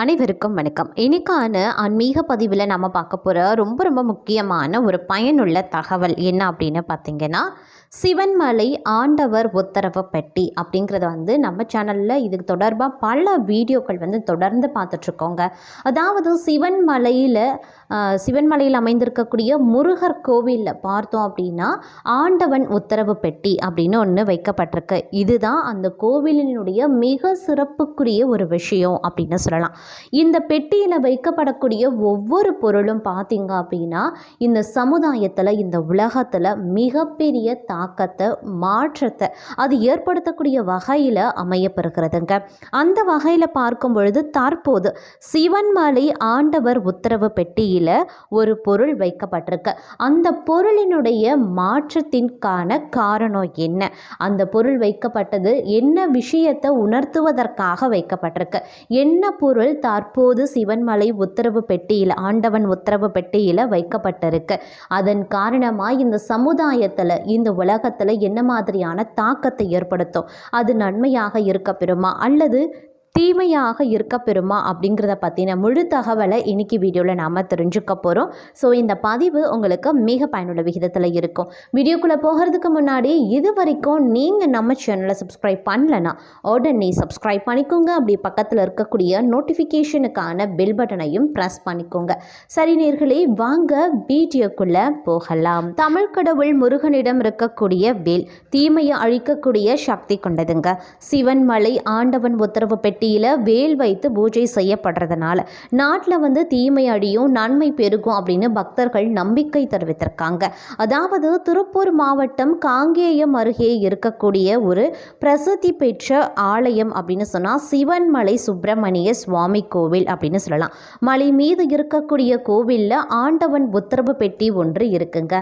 அனைவருக்கும் வணக்கம். இன்னைக்கான ஆன்மீக பதிவில் நம்ம பார்க்க போகிற ரொம்ப ரொம்ப முக்கியமான ஒரு பயனுள்ள தகவல் என்ன அப்படின்னு பார்த்தீங்கன்னா சிவன்மலை ஆண்டவர் உத்தரவு பெட்டி அப்படிங்கிறத வந்து நம்ம சேனலில் இதுக்கு தொடர்பாக பல வீடியோக்கள் வந்து தொடர்ந்து பார்த்துட்ருக்கோங்க. அதாவது சிவன்மலையில் சிவன்மலையில் அமைந்திருக்கக்கூடிய முருகர் கோவிலில் பார்த்தோம் அப்படின்னா ஆண்டவன் உத்தரவு பெட்டி அப்படின்னு ஒன்று வைக்கப்பட்டிருக்கு. இதுதான் அந்த கோவிலினுடைய மிக சிறப்புக்குரிய ஒரு விஷயம் அப்படின்னு சொல்லலாம். இந்த பெட்டியில் வைக்கப்படக்கூடிய ஒவ்வொரு பொருளும் பார்த்தீங்க அப்படின்னா இந்த சமுதாயத்தில் இந்த உலகத்தில் மிகப்பெரிய தாக்கத்தை மாற்றத்தை அது ஏற்படுத்தக்கூடிய வகையில் அமையப்பெறுகிறதுங்க. அந்த வகையில் பார்க்கும் பொழுது தற்போது சிவன்மலை ஆண்டவர் உத்தரவு பெட்டியில் ஒரு பொருள் வைக்கப்பட்டிருக்கு. அந்த பொருளினுடைய மாற்றத்திற்கான காரணம் என்ன? அந்த பொருள் வைக்கப்பட்டது என்ன விஷயத்தை உணர்த்துவதற்காக வைக்கப்பட்டிருக்கு? என்ன பொருள் தற்போது சிவன்மலை உத்தரவு பெட்டியில் ஆண்டவன் உத்தரவு பெட்டியில் வைக்கப்பட்டிருக்கு. அதன் காரணமாக இந்த சமுதாயத்தில் இந்த உலகத்தில் என்ன மாதிரியான தாக்கத்தை ஏற்படுத்தும்? அது நன்மையாக இருக்க பெறுமா? அல்லது தீமையாக இருக்க பெறுமா அப்படிங்கிறத பற்றின முழு தகவலை இன்றைக்கி வீடியோவில் நாம் தெரிஞ்சுக்க போகிறோம் ஸோ இந்த பதிவு உங்களுக்கு மிக பயனுள்ள விகிதத்தில் இருக்கும். வீடியோக்குள்ளே போகிறதுக்கு முன்னாடி இது வரைக்கும் நீங்கள் நம்ம சேனலை சப்ஸ்கிரைப் பண்ணலனா உடனே சப்ஸ்கிரைப் பண்ணிக்கோங்க. அப்படி பக்கத்தில் இருக்கக்கூடிய நோட்டிஃபிகேஷனுக்கான பெல் பட்டனையும் ப்ரெஸ் பண்ணிக்கோங்க. சரி நேர்களே வாங்க வீடியோக்குள்ளே போகலாம். தமிழ் கடவுள் முருகனிடம் இருக்கக்கூடிய வேல் தீமையை அழிக்கக்கூடிய சக்தி கொண்டதுங்க. சிவன் மலை ஆண்டவன் உத்தரவு பெட்டியில் வேல் வைத்து பூஜை செய்யப்படுறதுனால நாட்டில் வந்து தீமை அடியும் நன்மை பெருகும் அப்படின்னு பக்தர்கள் நம்பிக்கை தெரிவித்திருக்காங்க. அதாவது திருப்பூர் மாவட்டம் காங்கேயம் அருகே இருக்கக்கூடிய ஒரு பிரசித்தி பெற்ற ஆலயம் அப்படின்னு சொன்னால் சிவன்மலை சுப்பிரமணிய சுவாமி கோவில் அப்படின்னு சொல்லலாம். மலை மீது இருக்கக்கூடிய கோவிலில் ஆண்டவன் உத்தரவு பெட்டி ஒன்று இருக்குங்க.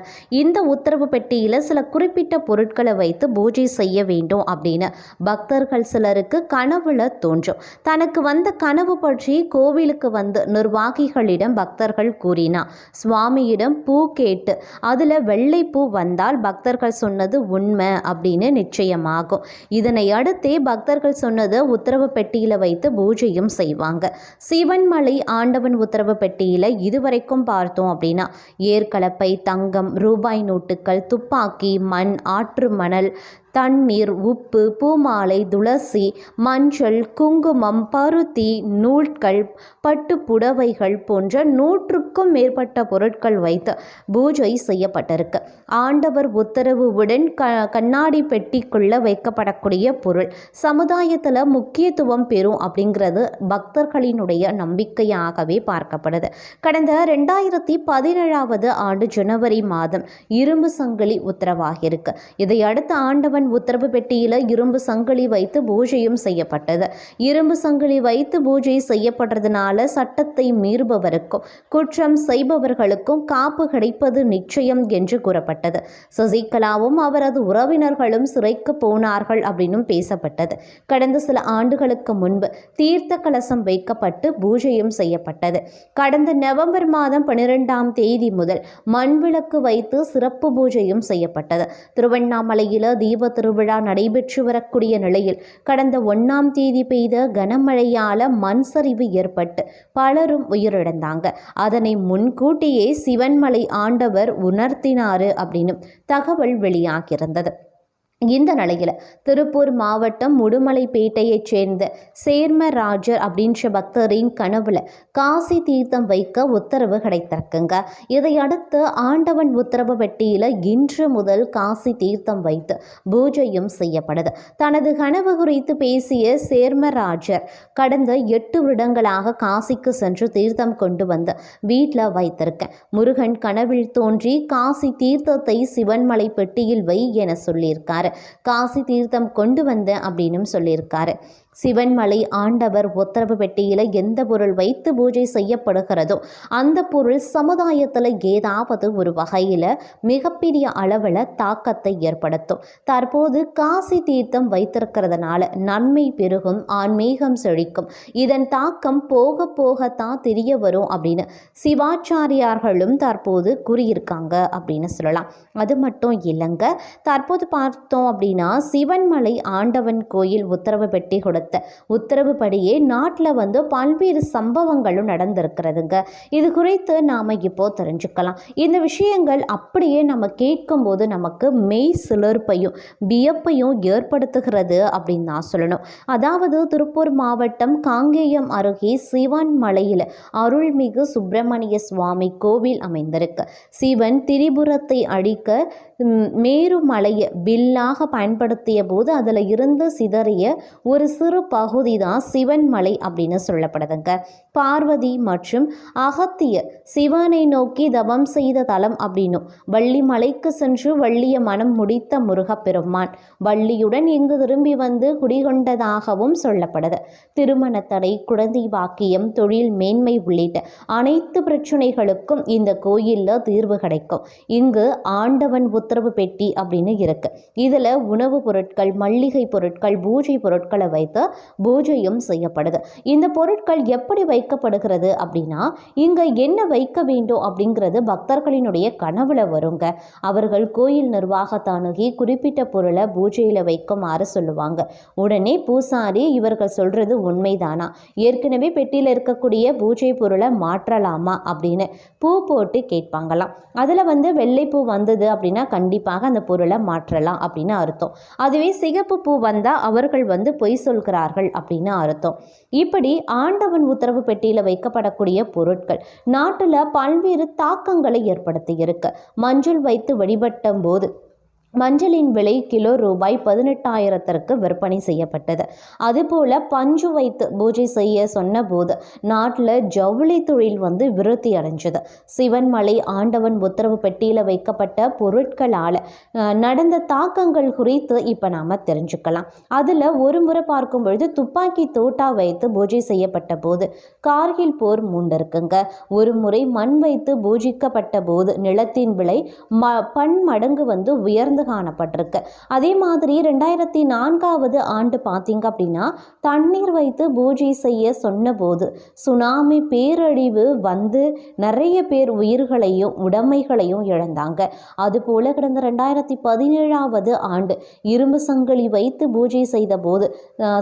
இந்த உத்தரவு பெட்டியில் சில குறிப்பிட்ட பொருட்களை வைத்து பூஜை செய்ய வேண்டும் அப்படின்னு பக்தர்கள் சிலருக்கு கனவுல தோன்றும். தனக்கு வந்த கனவு பற்றி கோவிலுக்கு வந்து நிர்வாகிகளிடம் பக்தர்கள் கூறினார். சுவாமியிடம் பூ கேட்டு அதில் வெள்ளை பூ வந்தால் பக்தர்கள் சொன்னது உண்மை அப்படின்னு நிச்சயமாகும். இதனை அடுத்தே பக்தர்கள் சொன்னதை உத்தரவு பெட்டியில் வைத்து பூஜையும் செய்வாங்க. சிவன்மலை ஆண்டவன் உத்தரவு பெட்டியில் இதுவரைக்கும் பார்த்தோம் அப்படின்னா ஏற்கலப்பை தங்கம் ரூபாய் நோட்டுகள் துப்பாக்கி மண் ஆற்று மணல் தண்ணீர் உப்பு பூமாலை துளசி மஞ்சள் குங்குமம் பருத்தி நூல்கள் பட்டு புடவைகள் போன்ற நூற்றுக்கும் மேற்பட்ட பொருட்கள் வைத்து பூஜை செய்யப்பட்டிருக்கு. ஆண்டவர் உத்தரவுடன் க கண்ணாடி பெட்டிக்குள்ளே வைக்கப்படக்கூடிய பொருள். சமுதாயத்தில் முக்கியத்துவம் பெறும் அப்படிங்கிறது பக்தர்களினுடைய நம்பிக்கையாகவே பார்க்கப்படுது. கடந்த ரெண்டாயிரத்தி பதினேழாவது ஆண்டு ஜனவரி மாதம் இரும்பு சங்கிலி உத்தரவாகியிருக்கு. இதையடுத்து ஆண்டவன் ஆண்டவன் உத்தரவு பெட்டியில் இரும்பு சங்கிலி வைத்து பூஜையும் செய்யப்பட்டது. இரும்பு சங்கிலி வைத்து பூஜை செய்யப்படுறதுனால சட்டத்தை மீறுபவருக்கும் குற்றம் செய்பவர்களுக்கும் காப்பு கிடைப்பது நிச்சயம் என்று கூறப்பட்டது. சசிகலாவும் அவரது உறவினர்களும் சிறைக்கு போனார்கள் அப்படின்னும் பேசப்பட்டது. கடந்த சில ஆண்டுகளுக்கு முன்பு தீர்த்த கலசம் வைக்கப்பட்டு பூஜையும் செய்யப்பட்டது. கடந்த நவம்பர் மாதம் பனிரெண்டாம் தேதி முதல் மண்விளக்கு வைத்து சிறப்பு பூஜையும் செய்யப்பட்டது. திருவண்ணாமலையில் தீப திருவிழா நடைபெற்று வரக்கூடிய நிலையில் கடந்த ஒன்றாம் தேதி பெய்த கனமழையால் மண் சரிவு ஏற்பட்டு பலரும் உயிரிழந்தாங்க. அதனை முன்கூட்டியே சிவன்மலை ஆண்டவர் உணர்த்தினாரு அப்படின்னு தகவல் வெளியாகியிருந்தது. இந்த நிலையில் திருப்பூர் மாவட்டம் முடுமலைப்பேட்டையைச் சேர்ந்த சேர்மராஜர் அப்படின்ற பக்தரின் கனவுல காசி தீர்த்தம் வைக்க உத்தரவு கிடைத்திருக்குங்க. இதையடுத்து ஆண்டவன் உத்தரவு பெட்டியில் இன்று முதல் காசி தீர்த்தம் வைத்து பூஜையும் செய்யப்படுது. தனது கனவு குறித்து பேசிய சேர்மராஜர் கடந்த எட்டு வருடங்களாக காசிக்கு சென்று தீர்த்தம் கொண்டு வந்து வீட்டில் வைத்திருக்கேன். முருகன் கனவில் தோன்றி காசி தீர்த்தத்தை சிவன்மலை பெட்டியில் வை என சொல்லியிருக்கார். காசி தீர்த்தம் கொண்டு வந்தேன் அப்படின்னும் சொல்லியிருக்காரு. சிவன்மலை ஆண்டவர் உத்தரவு பெட்டியில் எந்த பொருள் வைத்து பூஜை செய்யப்படுகிறதோ அந்த பொருள் சமுதாயத்தில் ஏதாவது ஒரு வகையில் மிகப்பெரிய அளவில் தாக்கத்தை ஏற்படுத்தும். தற்போது காசி தீர்த்தம் வைத்திருக்கிறதுனால நன்மை பெருகும் ஆன்மீகம் செழிக்கும். இதன் தாக்கம் போக போகத்தான் தெரிய வரும் அப்படின்னு சிவாச்சாரியார்களும் தற்போது கூறியிருக்காங்க அப்படின்னு சொல்லலாம். அது மட்டும் இல்லைங்க தற்போது பார்த்தோம் அப்படின்னா சிவன்மலை ஆண்டவன் கோயில் உத்தரவு பெட்டி கொடுத்த கொடுத்த உத்தரவுப்படியே நாட்டில் வந்து பல்வேறு சம்பவங்களும் நடந்திருக்கிறதுங்க. இது குறித்து நாம் இப்போ தெரிஞ்சுக்கலாம். இந்த விஷயங்கள் அப்படியே நம்ம கேட்கும்போது நமக்கு மெய் சிலிர்ப்பையும் வியப்பையும் ஏற்படுத்துகிறது அப்படின்னு நான் சொல்லணும். அதாவது திருப்பூர் மாவட்டம் காங்கேயம் அருகே சிவன் மலையில் அருள்மிகு சுப்பிரமணிய சுவாமி கோவில் அமைந்திருக்கு. சிவன் திரிபுரத்தை அழிக்க மேருமலையை வில்லாக பயன்படுத்திய போது அதில் இருந்து சிதறிய ஒரு சிறு ஒரு பகுதி தான் சிவன் மலை அப்படின்னு சொல்லப்படுதுங்க. பார்வதி மற்றும் அகத்தியர் சிவனை நோக்கி தவம் செய்த தலம் அப்படின்னும் வள்ளி மலைக்கு சென்று வள்ளிய மனம் முடித்த முருகப்பெருமான். வள்ளியுடன் இங்கு திரும்பி வந்து குடிகொண்டதாகவும் சொல்லப்படுது. திருமண தடை குழந்தை பாக்கியம் தொழில் மேன்மை உள்ளிட்ட அனைத்து பிரச்சனைகளுக்கும் இந்த கோயிலில் தீர்வு கிடைக்கும். இங்கு ஆண்டவன் உத்தரவு பெட்டி அப்படின்னு இருக்கு. இதில் உணவுப் பொருட்கள் மல்லிகை பொருட்கள் பூஜை பொருட்களை வைத்து பூஜையும் செய்யப்படுது. இந்த பொருட்கள் எப்படி வைக்கப்படுகிறது அப்படின்னா இங்கே என்ன வைக்க வேண்டும் அப்படிங்கிறது பக்தர்களினுடைய கனவுல வருங்க. அவர்கள் கோயில் நிர்வாகத்தை அணுகி குறிப்பிட்ட பொருளை பூஜையில் வைக்குமாறு சொல்லுவாங்க. உடனே பூசாரி இவர்கள் சொல்றது உண்மைதானா? ஏற்கனவே பெட்டியில் இருக்கக்கூடிய பூஜை பொருளை மாற்றலாமா அப்படின்னு பூ போட்டு கேட்பாங்களாம். அதில் வந்து வெள்ளைப்பூ வந்தது அப்படின்னா கண்டிப்பாக அந்த பொருளை மாற்றலாம் அப்படின்னு அர்த்தம். அதுவே சிகப்பு பூ வந்தால் அவர்கள் வந்து பொய் சொல்கிறார்கள் அப்படின்னு அர்த்தம். இப்படி ஆண்டவன் உத்தரவு பெட்டியில் வைக்கப்படக்கூடிய பொருட்கள் நாட்டில் பல்வேறு தாக்கங்களை ஏற்படுத்தி இருக்கு மஞ்சள் வைத்து வழிபட்ட போது மஞ்சளின் விலை கிலோ ரூபாய் பதினெட்டாயிரத்திற்கு விற்பனை செய்யப்பட்டது. அதுபோல் பஞ்சு வைத்து பூஜை செய்ய சொன்னபோது நாட்டில் ஜவுளி தொழில் வந்து விருத்தி அடைஞ்சது. சிவன்மலை ஆண்டவன் உத்தரவு பெட்டியில் வைக்கப்பட்ட பொருட்களால் நடந்த தாக்கங்கள் குறித்து இப்போ நாம் தெரிஞ்சுக்கலாம். அதில் ஒரு முறை பார்க்கும் பொழுது துப்பாக்கி தோட்டா வைத்து பூஜை செய்யப்பட்ட போது கார்கில் போர் மூண்டிருக்குங்க. ஒரு முறை மண் வைத்து பூஜிக்கப்பட்ட போது நிலத்தின் விலை ம பன்மடங்கு வந்து உயர்ந்த காணப்பட்டிருக்கு. அதே மாதிரி ரெண்டாயிரத்தி நான்காவது ஆண்டு பார்த்தீங்க அப்படின்னா தண்ணீர் வைத்து பூஜை செய்ய சொன்னபோது சுனாமி பேரழிவு வந்து நிறைய பேர் உயிர்களையும் உடைமைகளையும் இழந்தாங்க. அதுபோல கடந்த ரெண்டாயிரத்தி பதினேழாவது ஆண்டு இரும்பு சங்கிலி வைத்து பூஜை செய்த போது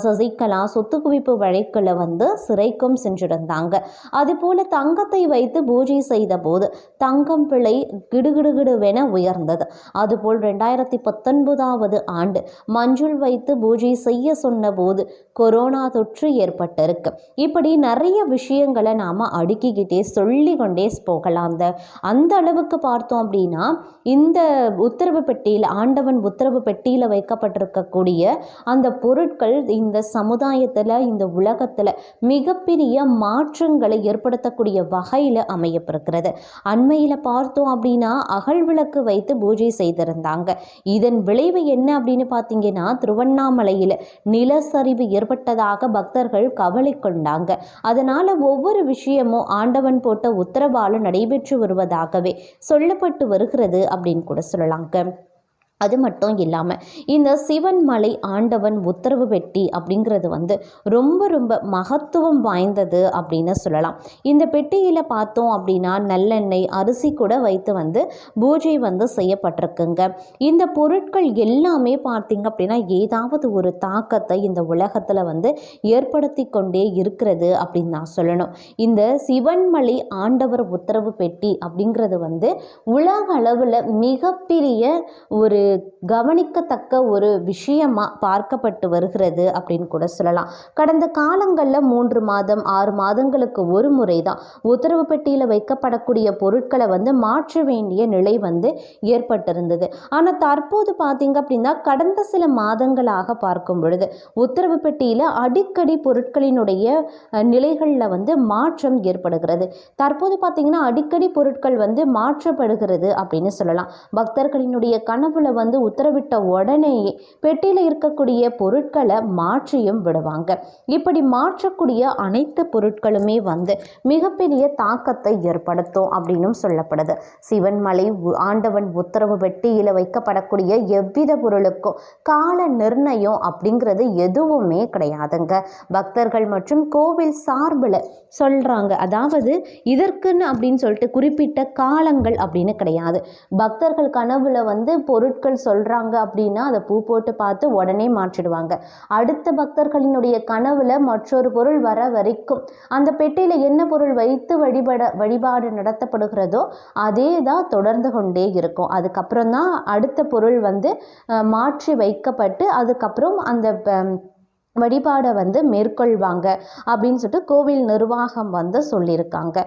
சசிகலா சொத்து குவிப்பு வழக்கில் வந்து சிறைக்கும் சென்றிருந்தாங்க. அதுபோல தங்கத்தை வைத்து பூஜை செய்த போது தங்கம் பிழை கிடுகிடுகிடுவென உயர்ந்தது. அதுபோல் ரெண்டாயிரத்தி பத்தொன்பதாவது ஆண்டு மஞ்சள் வைத்து பூஜை செய்ய சொன்னபோது கொரோனா தொற்று ஏற்பட்டிருக்கு. இப்படி நிறைய விஷயங்களை நாம் அடுக்கிக்கிட்டே சொல்லி கொண்டே போகலாம். அந்த அந்த அளவுக்கு பார்த்தோம் அப்படின்னா இந்த உத்தரவு பெட்டியில் ஆண்டவன் உத்தரவு பெட்டியில் வைக்கப்பட்டிருக்கக்கூடிய அந்த பொருட்கள் இந்த சமுதாயத்தில் இந்த உலகத்தில் மிகப்பெரிய மாற்றங்களை ஏற்படுத்தக்கூடிய வகையில் அமையப்பிருக்கிறது அண்மையில் பார்த்தோம் அப்படின்னா அகல் விளக்கு வைத்து பூஜை செய்திருந்தாங்க. இதன் விளைவு என்ன அப்படின்னு பார்த்தீங்கன்னா திருவண்ணாமலையில் நிலச்சரிவு ஏற்பட்டதாக பக்தர்கள் கவலை கொண்டாங்க. அதனால் ஒவ்வொரு விஷயமும் ஆண்டவன் போட்ட உத்தரவாலும் நடைபெற்று வருவதாகவே சொல்லப்பட்டு வருகிறது அப்படின்னு கூட சொல்லலாங்க. அது மட்டும் இல்லாமல் இந்த சிவன் மலை ஆண்டவன் உத்தரவு பெட்டி அப்படிங்கிறது வந்து ரொம்ப ரொம்ப மகத்துவம் வாய்ந்தது அப்படின்னு சொல்லலாம். இந்த பெட்டியில் பார்த்தோம் அப்படின்னா நல்லெண்ணெய் அரிசி கூட வைத்து வந்து பூஜை வந்து செய்யப்பட்டிருக்குங்க. இந்த பொருட்கள் எல்லாமே பார்த்திங்க அப்படின்னா ஏதாவது ஒரு தாக்கத்தை இந்த உலகத்தில் வந்து ஏற்படுத்தி கொண்டே இருக்கிறது அப்படின்னு நான் சொல்லணும். இந்த சிவன்மலை ஆண்டவர் உத்தரவு பெட்டி அப்படிங்கிறது வந்து உலக அளவில் மிகப்பெரிய ஒரு கவனிக்கத்தக்க ஒரு விஷயமா பார்க்கப்பட்டு வருகிறது அப்படின்னு கூட சொல்லலாம். கடந்த காலங்களில் மூன்று மாதம் ஆறு மாதங்களுக்கு ஒரு முறை தான் உத்தரவு பெட்டியில் வைக்கப்படக்கூடிய பொருட்களை வந்து மாற்ற வேண்டிய நிலை வந்து ஏற்பட்டிருந்தது. ஆனால் தற்போது பார்த்தீங்க அப்படின்னா கடந்த சில மாதங்களாக பார்க்கும் பொழுது உத்தரவு பெட்டியில் அடிக்கடி பொருட்களினுடைய நிலைகளில் வந்து மாற்றம் ஏற்படுகிறது. தற்போது பார்த்தீங்கன்னா அடிக்கடி பொருட்கள் வந்து மாற்றப்படுகிறது அப்படின்னு சொல்லலாம். பக்தர்களினுடைய கனவுல வந்து உத்தரவிட்ட உடனேயே பெட்டியில் இருக்கக்கூடிய பொருட்களை மாற்றியும் விடுவாங்க. இப்படி மாற்றக்கூடிய அனைத்து பொருட்களுமே வந்து மிகப்பெரிய தாக்கத்தை ஏற்படுத்தும் அப்படின்னும் சொல்லப்படுது. சிவன்மலை ஆண்டவன் உத்தரவு பெட்டியில் வைக்கப்படக்கூடிய எவ்வித பொருளுக்கும் கால நிர்ணயம் அப்படிங்கிறது எதுவுமே கிடையாதுங்க. பக்தர்கள் மற்றும் கோவில் சார்பில் சொல்கிறாங்க அதாவது இதற்குன்னு அப்படின்னு சொல்லிட்டு குறிப்பிட்ட காலங்கள் அப்படின்னு கிடையாது. பக்தர்கள் கனவுல வந்து பொருட்கள் பொருட்கள் சொல்கிறாங்க அப்படின்னா அதை பூ போட்டு பார்த்து உடனே மாற்றிடுவாங்க. அடுத்த பக்தர்களினுடைய கனவுல மற்றொரு பொருள் வர வரைக்கும் அந்த பெட்டியில் என்ன பொருள் வைத்து வழிபட வழிபாடு நடத்தப்படுகிறதோ அதே தான் தொடர்ந்து கொண்டே இருக்கும். அதுக்கப்புறம் தான் அடுத்த பொருள் வந்து மாற்றி வைக்கப்பட்டு அதுக்கப்புறம் அந்த வழிபாடை வந்து மேற்கொள்வாங்க அப்படின்னு சொல்லிட்டு கோவில் நிர்வாகம் வந்து சொல்லியிருக்காங்க.